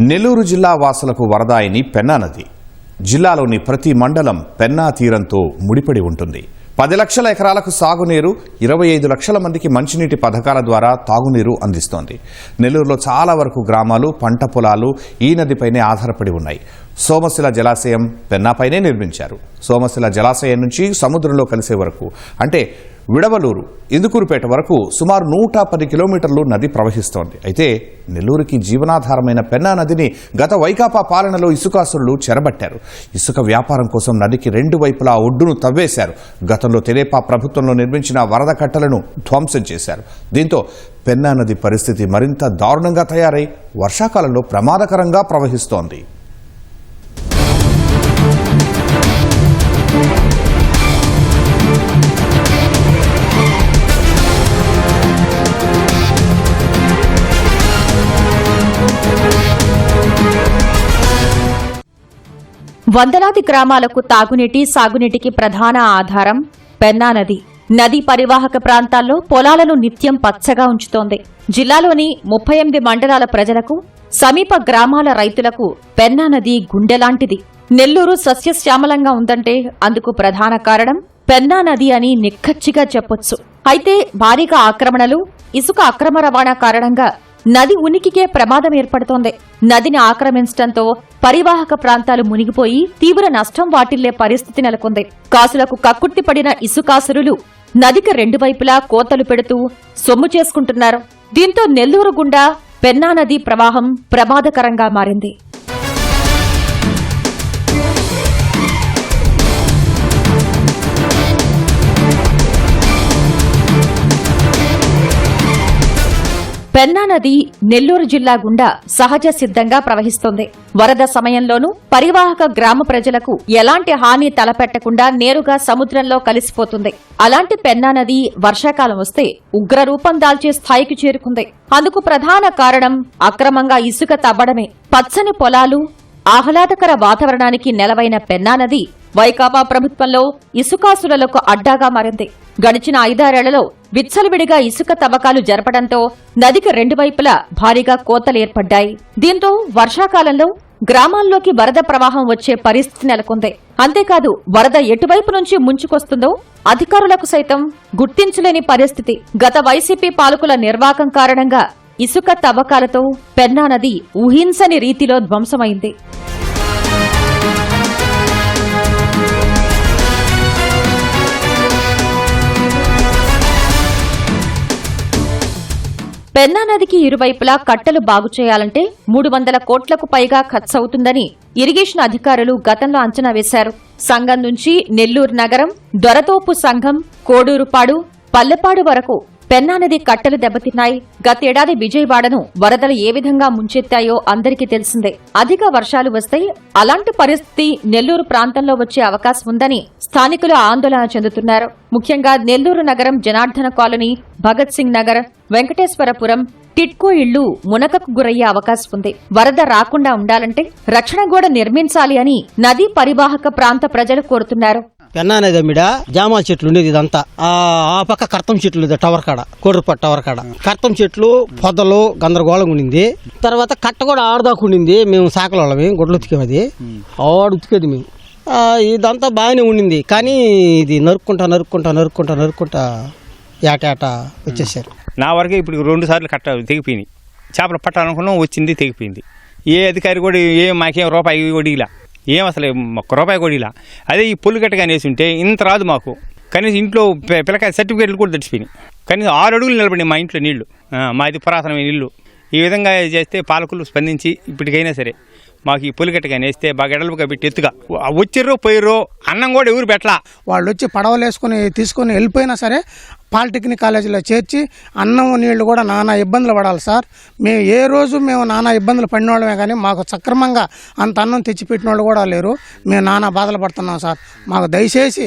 నెల్లూరు జిల్లా వాసులకు వరదాయిని పెన్నా నది. జిల్లాలోని ప్రతి మండలం పెన్నా తీరంతో ముడిపడి ఉంటుంది. పది లక్షల ఎకరాలకు సాగునీరు ఇరవై ఐదు లక్షల మందికి మంచినీటి పథకాల ద్వారా తాగునీరు అందిస్తోంది. నెల్లూరులో చాలా వరకు గ్రామాలు పంట పొలాలు ఈ నదిపైనే ఆధారపడి ఉన్నాయి. సోమశిల జలాశయం పెన్నాపైనే నిర్మించారు. సోమశిల జలాశయం నుంచి సముద్రంలో కలిసే వరకు. అంటే విడవలూరు ఇందుకూరుపేట వరకు సుమారు నూట పది కిలోమీటర్లు నది ప్రవహిస్తోంది. అయితే నెల్లూరుకి జీవనాధారమైన పెన్నా నదిని గత వైకాపా పాలనలో ఇసుకాసురులు చెరబట్టారు. ఇసుక వ్యాపారం కోసం నదికి రెండు వైపులా ఒడ్డును తవ్వేశారు. గతంలో తెలేపా ప్రభుత్వంలో నిర్మించిన వరద కట్టలను ధ్వంసం చేశారు. దీంతో పెన్నా నది పరిస్థితి మరింత దారుణంగా తయారై వర్షాకాలంలో ప్రమాదకరంగా ప్రవహిస్తోంది. వందలాది గ్రామాలకు తాగునీటి సాగునీటికి ప్రధాన ఆధారం పెన్నా నది. నదీ పరివాహక ప్రాంతాల్లో పొలాలను నిత్యం పచ్చగా ఉంచుతోంది. జిల్లాలోని ముప్పై ఎనిమిది మండలాల ప్రజలకు సమీప గ్రామాల రైతులకు పెన్నా నది గుండెలాంటిది నెల్లూరు సస్యశ్యామలంగా ఉందంటే అందుకు ప్రధాన కారణం పెన్నా నది అని నిక్కచ్చిగా చెప్పొచ్చు. అయితే భారీగా ఆక్రమణలు ఇసుక అక్రమ రవాణా కారణంగా నది ఉనికికే ప్రమాదం ఏర్పడుతోంది. నదిని ఆక్రమించడంతో పరివాహక ప్రాంతాలు మునిగిపోయి తీవ్ర నష్టం వాటిల్లే పరిస్థితి నెలకొంది. కాసులకు కక్కుట్టి పడిన ఇసుకాసురులు నదికి రెండు వైపులా కోతలు పెడుతూ సొమ్ము చేసుకుంటున్నారు. దీంతో నెల్లూరు గుండా పెన్నా నది ప్రవాహం ప్రమాదకరంగా మారింది. పెన్నా నది నెల్లూరు జిల్లా గుండా సహజ సిద్ధంగా ప్రవహిస్తోంది. వరద సమయంలోనూ పరివాహక గ్రామ ప్రజలకు ఎలాంటి హాని తలపెట్టకుండా నేరుగా సముద్రంలో కలిసిపోతుంది. అలాంటి పెన్నా నది వర్షాకాలం వస్తే ఉగ్ర రూపం దాల్చే స్థాయికి చేరుకుంది. అందుకు ప్రధాన కారణం అక్రమంగా ఇసుక తవ్వడమే. పచ్చని పొలాలు ఆహ్లాదకర వాతావరణానికి నెలవైన పెన్నా నది వైకాపా ప్రభుత్వంలో ఇసుకాసులకు అడ్డాగా మారింది. గడిచిన ఐదారేళ్ళలో విచ్చలవిడిగా ఇసుక తవ్వకాలు జరపడంతో నదికి రెండు వైపులా భారీగా కోతలు ఏర్పడ్డాయి. దీంతో వర్షాకాలంలో గ్రామాల్లోకి వరద ప్రవాహం వచ్చే పరిస్థితి నెలకొంది. అంతేకాదు వరద ఎటువైపు నుంచి ముంచుకొస్తుందో అధికారులకు సైతం గుర్తించలేని పరిస్థితి. గత వైసీపీ పాలకుల నిర్వాకం కారణంగా ఇసుక తవ్వకాలతో పెన్నా నది ఊహించని రీతిలో ధ్వంసమైంది. పెన్నా నదికి ఇరువైపులా కట్టలు బాగు చేయాలంటే మూడు వందల కోట్లకు పైగా ఖర్చవుతుందని ఇరిగేషన్ అధికారులు గతంలో అంచనా వేశారు. సంఘం నుంచి నెల్లూరు నగరం దొరతోపు సంఘం కోడూరుపాడు పల్లెపాడు వరకు పెన్నా నది కట్టలు దెబ్బతిన్నాయి. గతేడాది విజయవాడను వరదలు ఏ విధంగా ముంచెత్తాయో అందరికీ తెలిసిందే. అధిక వర్షాలు వస్తే అలాంటి పరిస్థితి నెల్లూరు ప్రాంతంలో వచ్చే అవకాశం ఉందని స్థానికులు ఆందోళన చెందుతున్నారు. ముఖ్యంగా నెల్లూరు నగరం జనార్దన కాలనీ భగత్ సింగ్ నగర్ వెంకటేశ్వరపురం టిట్కో ఇళ్ళు మునకకు గురయ్యే అవకాశం ఉంది. వరద రాకుండా ఉండాలంటే రక్షణ గోడ నిర్మించాలి అని నదీ పరివాహక ప్రాంత ప్రజలు కోరుతున్నారు. పెన్నా నది అమ్మిడ జామాల చెట్లు ఉండేది ఇదంతా. ఆ పక్క కర్తం చెట్లు ఉంది టవర్ కాడ కోడూరుపట్టు టవర్ కాడ. కర్తం చెట్లు పొదలు గందరగోళంగా ఉండింది. తర్వాత కట్ట కూడా ఆడదాకు ఉండింది. మేము సాకలోళ్ళమి గుడ్లు ఉతికేది ఆడు ఉతికేది మేము. ఇదంతా బాగానే ఉండింది. కానీ ఇది నరుక్కుంటా నరుక్కుంటా నరుక్కుంటా నరుక్కుంటా ఏటాట వచ్చేసారు. నా వరకే ఇప్పుడు రెండు సార్లు కట్ట తెగిపోయినాయి. చేపలు పట్టాలనుకున్నాం వచ్చింది తెగిపోయింది. ఏ అధికారి కూడా ఏం మాకేం రూపాయి కొడిలా ఏం అసలు ఒక్క రూపాయి కొడిలా అదే ఈ పుల్లు గట్టగా అనేసి ఉంటే ఇంత రాదు మాకు. కనీసం ఇంట్లో పిల్లకాయ సర్టిఫికేట్లు కూడా తడిచిపోయినాయి కనీసం ఆరు అడుగులు నిలబడి మా ఇంట్లో నీళ్ళు. మాది పురాతనమైన ఇల్లు. ఈ విధంగా చేస్తే పాలకులు స్పందించి ఇప్పటికైనా సరే మాకు ఈ కానీ వేస్తే బాగా ఎడలుగా పెట్టి ఎత్తుగా. వచ్చిర్రో పోయిర్రో అన్నం కూడా ఎవరు పెట్టలా. వాళ్ళు వచ్చి పడవలు వేసుకుని తీసుకొని వెళ్ళిపోయినా సరే పాలిటెక్నిక్ కాలేజీలో చేర్చి అన్నం నీళ్ళు కూడా నానా ఇబ్బందులు పడాలి సార్. మేము ఏ రోజు మేము నానా ఇబ్బందులు పడిన వాళ్ళమే కానీ మాకు సక్రమంగా అంత అన్నం తెచ్చిపెట్టిన వాళ్ళు కూడా లేరు. మేము నానా బాధలు పడుతున్నాం సార్. మాకు దయచేసి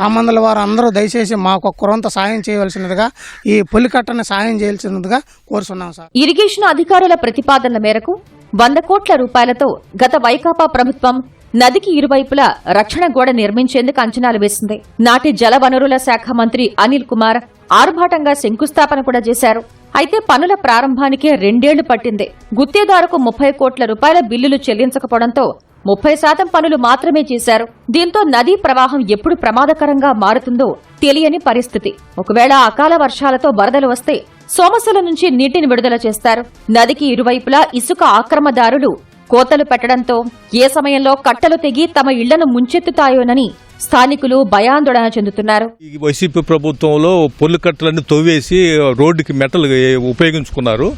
కామందుల వారు అందరూ దయచేసి మాకు ఒక్క కొంత సాయం చేయవలసినదిగా ఈ పులికట్టను సాయం చేయాల్సినదిగా కోరుతున్నాం సార్. ఇరిగేషన్ అధికారుల ప్రతిపాదనల మేరకు వంద కోట్ల రూపాయలతో గత వైకాపా ప్రభుత్వం నదికి ఇరువైపులా రక్షణ గోడ నిర్మించేందుకు అంచనాలు వేసింది. నాటి జలవనరుల శాఖ మంత్రి అనిల్ కుమార్ ఆర్భాటంగా శంకుస్థాపన కూడా చేశారు. అయితే పనుల ప్రారంభానికే రెండేళ్ళు పట్టింది. గుత్తేదారుకు ముప్పై కోట్ల రూపాయల బిల్లులు చెల్లించకపోవడంతో ముప్పై శాతం పనులు మాత్రమే చేశారు. దీంతో నదీ ప్రవాహం ఎప్పుడు ప్రమాదకరంగా మారుతుందో తెలియని పరిస్థితి. ఒకవేళ అకాల వర్షాలతో వరదలు వస్తే సోమసుల నుంచి నీటిని విడుదల చేస్తారు. నదికి ఇరువైపులా ఇసుక ఆక్రమదారులు కోతలు పెట్టడంతో ఏ సమయంలో కట్టలు తెగి తమ ఇళ్ళను ముంచెత్తుతాయోనని స్థానికులు భయాందోళన చెందుతున్నారు. ఈ వైసీపీ ప్రభుత్వంలో పొల్లు కట్టలన్నీ తవ్వేసి రోడ్డుకి మెటల్ ఉపయోగించుకున్నారు.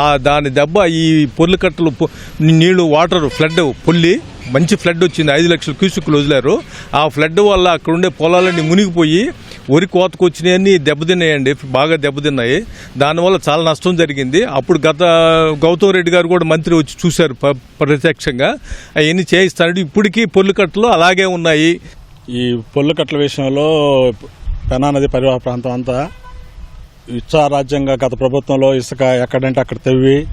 ఆ దాని దెబ్బ ఈ పొల్లు కట్టలు నీళ్ళు వాటర్ ఫ్లడ్ పొల్లి మంచి ఫ్లడ్ వచ్చింది. ఐదు లక్షల క్యూసెక్లు వదిలారు. ఆ ఫ్లడ్ వల్ల అక్కడ ఉండే పొలాలన్నీ మునిగిపోయి వరి కోతకు వచ్చినాయన్నీ దెబ్బతిన్నాయండి. బాగా దెబ్బతిన్నాయి. దానివల్ల చాలా నష్టం జరిగింది. అప్పుడు గత గౌతమ్ రెడ్డి గారు కూడా మంత్రి వచ్చి చూశారు ప్రత్యక్షంగా. అవన్నీ చేయిస్తాడు. ఇప్పటికీ పొల్లుకట్టలు అలాగే ఉన్నాయి. ఈ పొల్లుకట్ల విషయంలో పెనా నది పరివాహ ప్రాంతం అంతా ఇచ్చారాజ్యంగా గత ప్రభుత్వంలో ఇసుక ఎక్కడంటే అక్కడ తవ్వి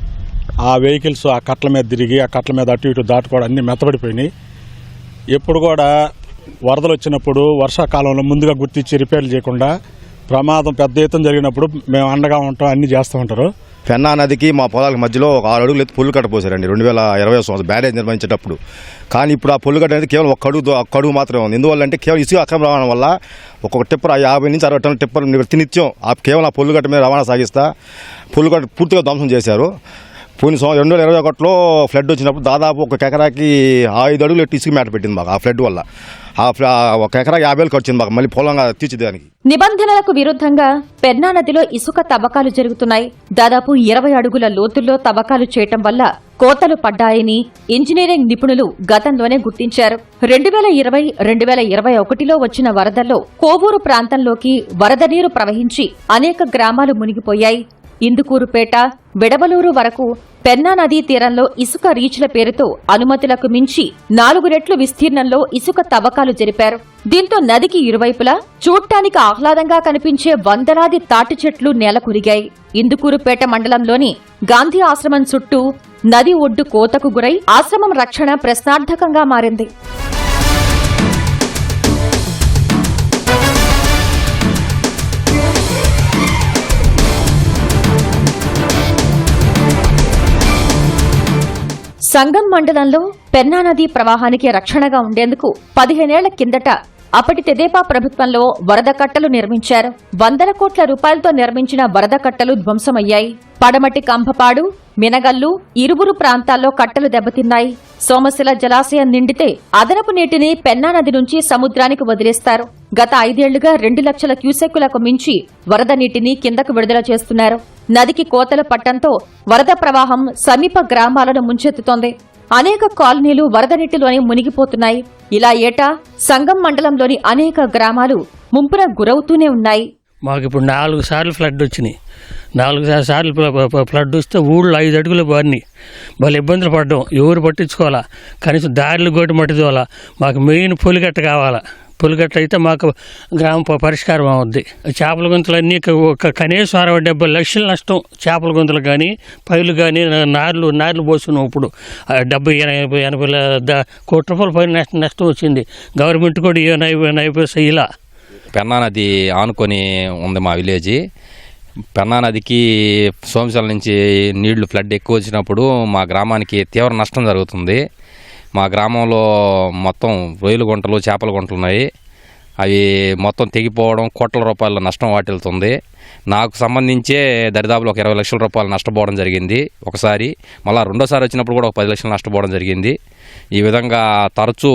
ఆ వెహికల్స్ ఆ కట్ల మీద తిరిగి ఆ కట్ల మీద అటు ఇటు దాటుకోవడం అన్నీ మెత్తబడిపోయినాయి. ఎప్పుడు కూడా వరదలు వచ్చినప్పుడు వర్షాకాలంలో ముందుగా గుర్తించి రిపేర్లు చేయకుండా ప్రమాదం పెద్ద ఎత్తున జరిగినప్పుడు మేము అండగా ఉంటాం అన్నీ చేస్తూ ఉంటారు. పెన్నా నదికి మా పొలాలకు మధ్యలో ఒక ఆరు అడుగులు ఎత్తు పుల్లు కట్ట పోసారండి రెండు వేల ఇరవై సంవత్సరం బ్యారేజ్ నిర్వహించేటప్పుడు కానీ ఇప్పుడు ఆ పుల్లు కట్ట అనేది కేవలం ఒక అడుగు ఒక అడుగు మాత్రమే ఉంది. ఎందువల్ల అంటే కేవలం ఇసుక అక్రమ రవాణా వల్ల ఒక్కొక్క టిప్పర్ యాభై నుంచి అరవై టన్నుల టిప్పర్ ప్రతినిత్యం ఆ కేవలం ఆ పొల్లు కట్ట మీద రవాణా సాగిస్తా పుల్లు కట్ట పూర్తిగా ధ్వంసం చేశారు. పోయిన సంవత్సరం రెండు వేల ఇరవై ఒకటిలో ఫ్లడ్ వచ్చినప్పుడు దాదాపు ఒక ఎకరాకి ఐదు అడుగులు ఎట్టి ఇసుక మేట పెట్టింది మాకు ఆ ఫ్లడ్ వల్ల. ఆ ఒక ఎకరాకి యాభై వేలు ఖర్చు వచ్చింది మాకు మళ్ళీ పొలంగా తీర్చిదానికి నిబంధనలకు విరుద్ధంగా పెన్నా నదిలో ఇసుక తవ్వకాలు జరుగుతున్నాయి. దాదాపు ఇరవై అడుగుల లోతుల్లో తవ్వకాలు చేయటం వల్ల కోతలు పడ్డాయని ఇంజనీరింగ్ నిపుణులు గతంలోనే గుర్తించారు. రెండు వేల ఇరవై రెండు వేల ఇరవై ఒకటిలో వచ్చిన వరదల్లో కోవూరు ప్రాంతంలోకి వరద నీరు ప్రవహించి అనేక గ్రామాలు మునిగిపోయాయి. ఇందుకూరుపేట వెడవలూరు వరకు పెన్నా నదీ తీరంలో ఇసుక రీచ్ల పేరుతో అనుమతులకు మించి నాలుగు రెట్లు విస్తీర్ణంలో ఇసుక తవ్వకాలు జరిపారు. దీంతో నదికి ఇరువైపులా చూడటానికి ఆహ్లాదంగా కనిపించే వందలాది తాటి చెట్లు నేలకొరిగాయి. ఇందుకూరుపేట మండలంలోని గాంధీ ఆశ్రమం చుట్టూ నది ఒడ్డు కోతకు గురై ఆశ్రమం రక్షణ ప్రశ్నార్థకంగా మారింది. సంగం మండలంలో పెన్నానది ప్రవాహానికి రక్షణగా ఉండేందుకు పదిహేనేళ్ళ కిందట అప్పటి తెదేపా ప్రభుత్వంలో వరద కట్టలు నిర్మించారు. వందల కోట్ల రూపాయలతో నిర్మించిన వరద కట్టలు ధ్వంసమయ్యాయి. పడమటి కంభపాడు మినగల్లు ఇరువురు ప్రాంతాల్లో కట్టలు దెబ్బతిన్నాయి. సోమశిల జలాశయం నిండితే అదనపు నీటిని పెన్నానది నుంచి సముద్రానికి వదిలేస్తారు. గత ఐదేళ్ళుగా రెండు లక్షల క్యూసెక్కులకు మించి వరద నీటిని కిందకు విడుదల చేస్తున్నారు. నదికి కోతలు పట్టంతో వరద ప్రవాహం సమీప గ్రామాలను ముంచెత్తుతోంది. అనేక కాలనీలు వరద నీటిలోనే మునిగిపోతున్నాయి. ఇలా ఏటా సంగం మండలంలోని అనేక గ్రామాలు ముంపున గురవుతూనే ఉన్నాయి. మాకు ఇప్పుడు నాలుగు సార్లు ఫ్లడ్ వచ్చినాయి. నాలుగు సార్లు ఫ్లడ్ వస్తే ఊళ్ళో ఐదు అడుగులు బారినాయి. వాళ్ళు ఇబ్బందులు పడ్డం. ఎవరు పట్టించుకోవాలా? కనీసం దారిలు గోటి మట్టిదోలా మాకు మెయిన్ పొలిగట్ట కావాలా? పులిగట్ట అయితే మాకు గ్రామ పరిష్కారం అవుద్ది. చేపల గుంతలన్నీ ఒక కనీసం అరవై డెబ్బై లక్షల నష్టం చేపల గుంతలు కానీ పైలు కానీ నార్లు నార్లు పోసుకున్నాం ఇప్పుడు. డెబ్బై ఎనభై ఎనభై ల- కోట్ల రూపాయల పైన నష్టం నష్టం వచ్చింది. గవర్నమెంట్ కూడా ఏ నైపు ఇలా. పెన్నా నది ఆనుకొని ఉంది మా విలేజ్. పెన్నా నదికి సోమశాల నుంచి నీళ్ళు ఫ్లడ్ ఎక్కువ వచ్చినప్పుడు మా గ్రామానికి తీవ్ర నష్టం జరుగుతుంది. మా గ్రామంలో మొత్తం రొయ్యల గుంటలు చేపల గుంటలు ఉన్నాయి. అవి మొత్తం తెగిపోవడం కోట్ల రూపాయల నష్టం వాటిల్తుంది నాకు సంబంధించే దరిదాపులు ఒక ఇరవై లక్షల రూపాయలు నష్టపోవడం జరిగింది. ఒకసారి మళ్ళీ రెండోసారి వచ్చినప్పుడు కూడా ఒక పది లక్షలు నష్టపోవడం జరిగింది. ఈ విధంగా తరచూ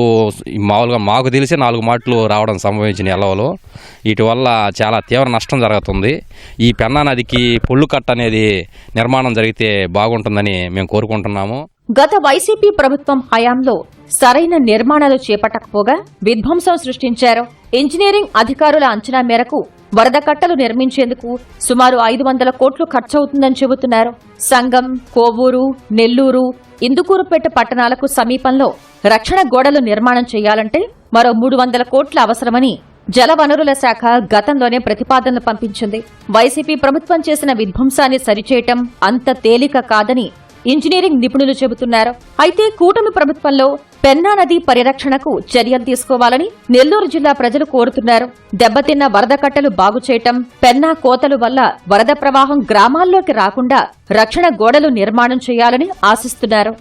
మామూలుగా మాకు తెలిసి నాలుగు మాటలు రావడం సంభవించిన ఎలవలు. వీటి వల్ల చాలా తీవ్ర నష్టం జరుగుతుంది. ఈ పెన్నా నదికి పొళ్ళు కట్ట అనేది నిర్మాణం జరిగితే బాగుంటుందని మేము కోరుకుంటున్నాము. గత వైసీపీ ప్రభుత్వం హయాంలో సరైన నిర్మాణాలు చేపట్టకపోగా విధ్వంసం సృష్టించారు. ఇంజనీరింగ్ అధికారుల అంచనా మేరకు వరద కట్టలు నిర్మించేందుకు సుమారు ఐదు వందల కోట్లు ఖర్చవుతుందని చెబుతున్నారు. సంగం కోవూరు నెల్లూరు ఇందుకూరుపేట పట్టణాలకు సమీపంలో రక్షణ గోడలు నిర్మాణం చేయాలంటే మరో మూడు వందల కోట్ల అవసరమని జలవనరుల శాఖ గతంలోనే ప్రతిపాదనలు పంపించింది. వైసీపీ ప్రభుత్వం చేసిన విధ్వంసాన్ని సరిచేయటం అంత తేలిక కాదని ఇంజనీరింగ్ నిపుణులు చెబుతున్నారు. అయితే కూటమి ప్రభుత్వంలో పెన్నా నది పరిరక్షణకు చర్యలు తీసుకోవాలని నెల్లూరు జిల్లా ప్రజలు కోరుతున్నారు. దెబ్బతిన్న వరద కట్టలు బాగు చేయటం పెన్నా కోతలు వల్ల వరద ప్రవాహం గ్రామాల్లోకి రాకుండా రక్షణ గోడలు నిర్మాణం చేయాలని ఆశిస్తున్నారు.